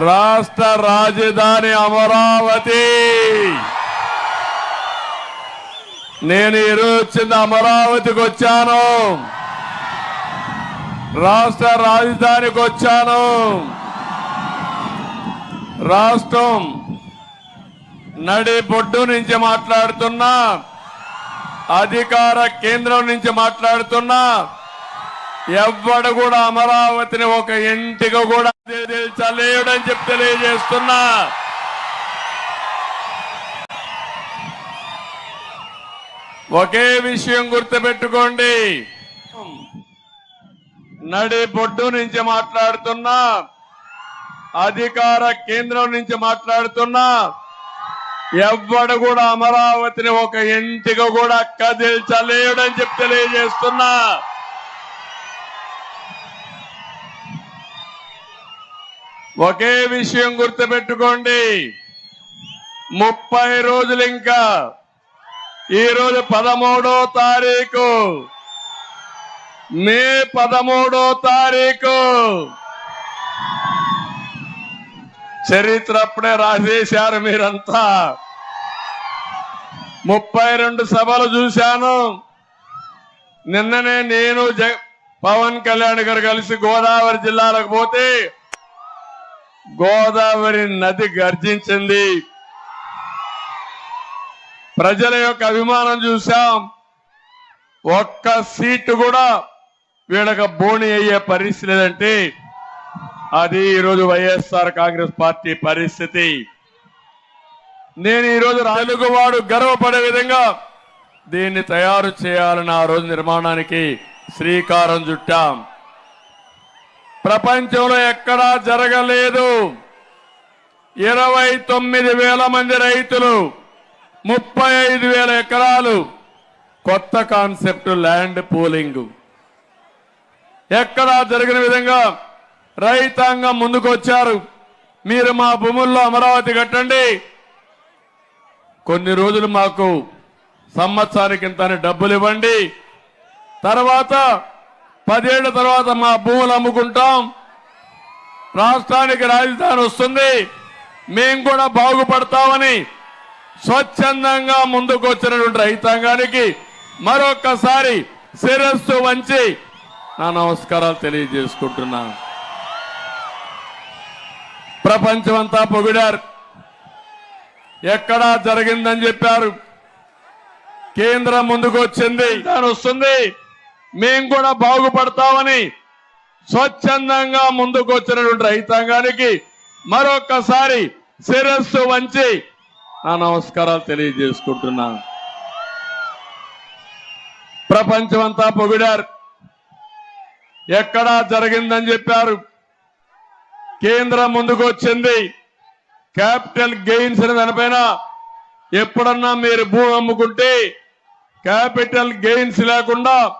రాష్ట్ర రాజధాని అమరావతి. నేను ఈరోజు వచ్చింది అమరావతికి వచ్చాను. రాష్ట్ర రాజధానికి వచ్చాను. రాష్ట్రం నడి బొడ్డు నుంచి మాట్లాడుతున్నా అధికార కేంద్రం నుంచి మాట్లాడుతున్నా ఎవ్వడు కూడా అమరావతిని ఒక ఇంటికి కూడా చలేయడని చెప్పి తెలియజేస్తున్నా. ఒకే విషయం గుర్తుపెట్టుకోండి. నడి బొడ్డు నుంచి మాట్లాడుతున్నా. అధికార కేంద్రం నుంచి మాట్లాడుతున్నా. ఎవ్వడు కూడా అమరావతిని ఒక ఇంటికి కూడా కదిల్చలేడని చెప్పి తెలియజేస్తున్నా. ఒకే విషయం గుర్తుపెట్టుకోండి. ముప్పై రోజులు ఇంకా. ఈ రోజు పదమూడో తారీఖు. మే పదమూడో తారీఖు. చరిత్ర అప్పుడే రాసేశారు మీరంతా. ముప్పై రెండు సభలు చూశాను. నిన్ననే నేను జ పవన్ కళ్యాణ్ గారు కలిసి గోదావరి జిల్లాలకు పోతే గోదావరి నది గర్జించింది. ప్రజల యొక్క అభిమానం చూశాం. ఒక్క సీటు కూడా వీళ్ళకి బోణి అయ్యే పరిస్థితి లేదంటే అది ఈరోజు వైఎస్ఆర్ కాంగ్రెస్ పార్టీ పరిస్థితి. నేను ఈరోజు తెలుగువాడు గర్వపడే విధంగా దీన్ని తయారు చేయాలని ఆ రోజు నిర్మాణానికి శ్రీకారం చుట్టాం. ప్రపంచంలో ఎక్కడా జరగలేదు. ఇరవై తొమ్మిది వేల మంది రైతులు ముప్పై ఐదు వేల ఎకరాలు. కొత్త కాన్సెప్ట్ ల్యాండ్ పూలింగ్. ఎక్కడా జరిగిన విధంగా రైతాంగం ముందుకొచ్చారు. మీరు మా భూముల్లో అమరావతి కట్టండి. కొన్ని రోజులు మాకు సంవత్సరానికి ఇంత అని డబ్బులు ఇవ్వండి. తర్వాత పదేళ్ళ తర్వాత మా భూములు అమ్ముకుంటాం. రాష్ట్రానికి రాజధాని వస్తుంది. మేము కూడా బాగుపడతామని స్వచ్ఛందంగా ముందుకు వచ్చినటువంటి రైతాంగానికి మరొక్కసారి శిరస్సు వంచి నా నమస్కారాలు తెలియజేసుకుంటున్నాను ప్రపంచమంతా పొగిడారు. ఎక్కడా జరిగిందని చెప్పారు. కేంద్రం ముందుకు వచ్చింది. దాని వస్తుంది. మేము కూడా బాగుపడతామని స్వచ్ఛందంగా ముందుకు వచ్చినటువంటి రైతాంగానికి మరొకసారి శిరస్సు వంచి నా నమస్కారాలు తెలియజేసుకుంటున్నాను ప్రపంచమంతా పొగిడారు. ఎక్కడా జరిగిందని చెప్పారు. కేంద్రం ముందుకు వచ్చింది క్యాపిటల్ గెయిన్స్ దానిపైన ఎప్పుడన్నా మీరు భూమి అమ్ముకుంటే క్యాపిటల్ గెయిన్స్ లేకుండా